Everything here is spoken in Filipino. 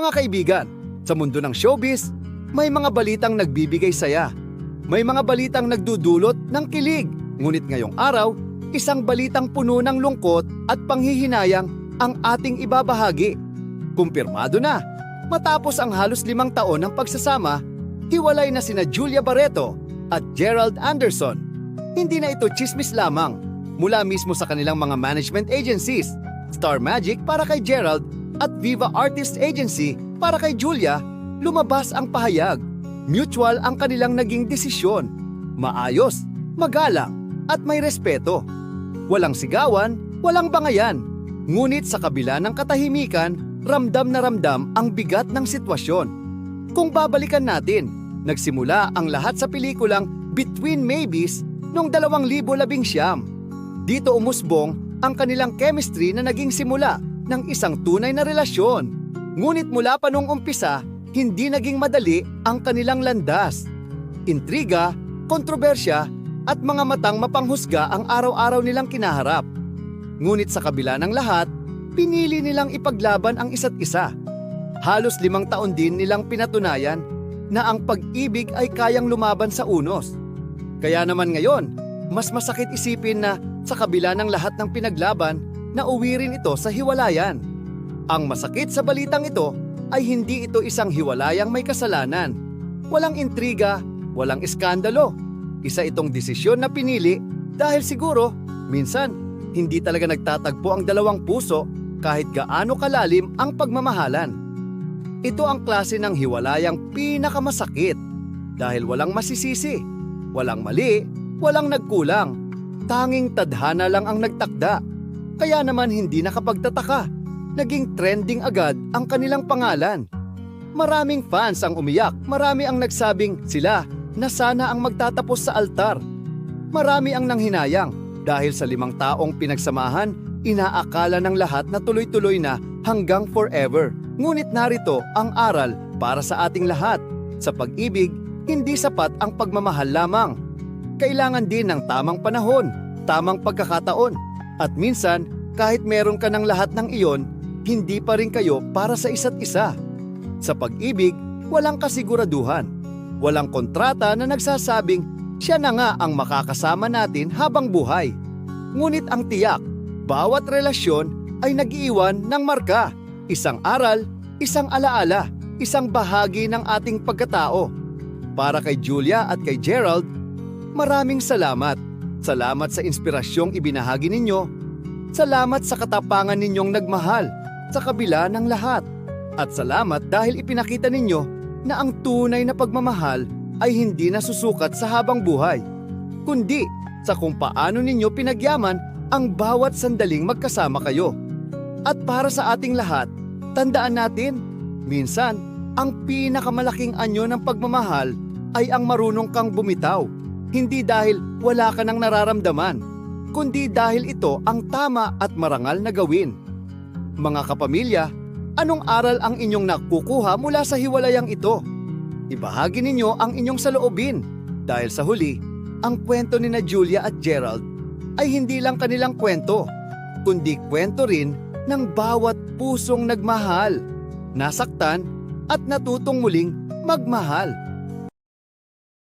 Mga kaibigan, sa mundo ng showbiz, may mga balitang nagbibigay saya. May mga balitang nagdudulot ng kilig. Ngunit ngayong araw, isang balitang puno ng lungkot at panghihinayang ang ating ibabahagi. Kumpirmado na, matapos ang halos limang taon ng pagsasama, hiwalay na sina Julia Barreto at Gerald Anderson. Hindi na ito chismis lamang mula mismo sa kanilang mga management agencies, Star Magic para kay Gerald at Viva Artist Agency para kay Julia, lumabas ang pahayag. Mutual ang kanilang naging desisyon. Maayos, magalang, at may respeto. Walang sigawan, walang bangayan. Ngunit sa kabila ng katahimikan, ramdam na ramdam ang bigat ng sitwasyon. Kung babalikan natin, nagsimula ang lahat sa pelikulang Between Maybes noong 2019. Dito umusbong ang kanilang chemistry na naging simula ng isang tunay na relasyon. Ngunit mula pa nung umpisa, hindi naging madali ang kanilang landas. Intriga, kontrobersya, at mga matang mapanghusga ang araw-araw nilang kinaharap. Ngunit sa kabila ng lahat, pinili nilang ipaglaban ang isa't isa. Halos limang taon din nilang pinatunayan na ang pag-ibig ay kayang lumaban sa unos. Kaya naman ngayon, mas masakit isipin na sa kabila ng lahat ng pinaglaban, nauwi rin ito sa hiwalayan. Ang masakit sa balitang ito ay hindi ito isang hiwalayang may kasalanan. Walang intriga, walang iskandalo. Isa itong desisyon na pinili dahil siguro, minsan, hindi talaga nagtatagpo ang dalawang puso kahit gaano kalalim ang pagmamahalan. Ito ang klase ng hiwalayang pinakamasakit dahil walang masisisi, walang mali, walang nagkulang. Tanging tadhana lang ang nagtakda. Kaya naman hindi nakapagtataka. Naging trending agad ang kanilang pangalan. Maraming fans ang umiyak, marami ang nagsabing sila na sana ang magtatapos sa altar. Marami ang nanghinayang dahil sa limang taong pinagsamahan, inaakala ng lahat na tuloy-tuloy na hanggang forever. Ngunit narito ang aral para sa ating lahat. Sa pag-ibig, hindi sapat ang pagmamahal lamang. Kailangan din ng tamang panahon, tamang pagkakataon. At minsan, kahit meron ka ng lahat ng iyon, hindi pa rin kayo para sa isa't isa. Sa pag-ibig, walang kasiguraduhan. Walang kontrata na nagsasabing siya na nga ang makakasama natin habang buhay. Ngunit ang tiyak, bawat relasyon ay nag-iwan ng marka. Isang aral, isang alaala, isang bahagi ng ating pagkatao. Para kay Julia at kay Gerald, maraming salamat. Salamat sa inspirasyong ibinahagi ninyo. Salamat sa katapangan ninyong nagmahal sa kabila ng lahat. At salamat dahil ipinakita ninyo na ang tunay na pagmamahal ay hindi nasusukat sa habang buhay, kundi sa kung paano ninyo pinagyaman ang bawat sandaling magkasama kayo. At para sa ating lahat, tandaan natin, minsan, ang pinakamalaking anyo ng pagmamahal ay ang marunong kang bumitaw. Hindi dahil wala ka nang nararamdaman, kundi dahil ito ang tama at marangal na gawin. Mga kapamilya, anong aral ang inyong nakukuha mula sa hiwalayang ito? Ibahagi ninyo ang inyong saloobin dahil sa huli, ang kwento ni na Julia at Gerald ay hindi lang kanilang kwento, kundi kwento rin ng bawat pusong nagmahal, nasaktan at natutong muling magmahal.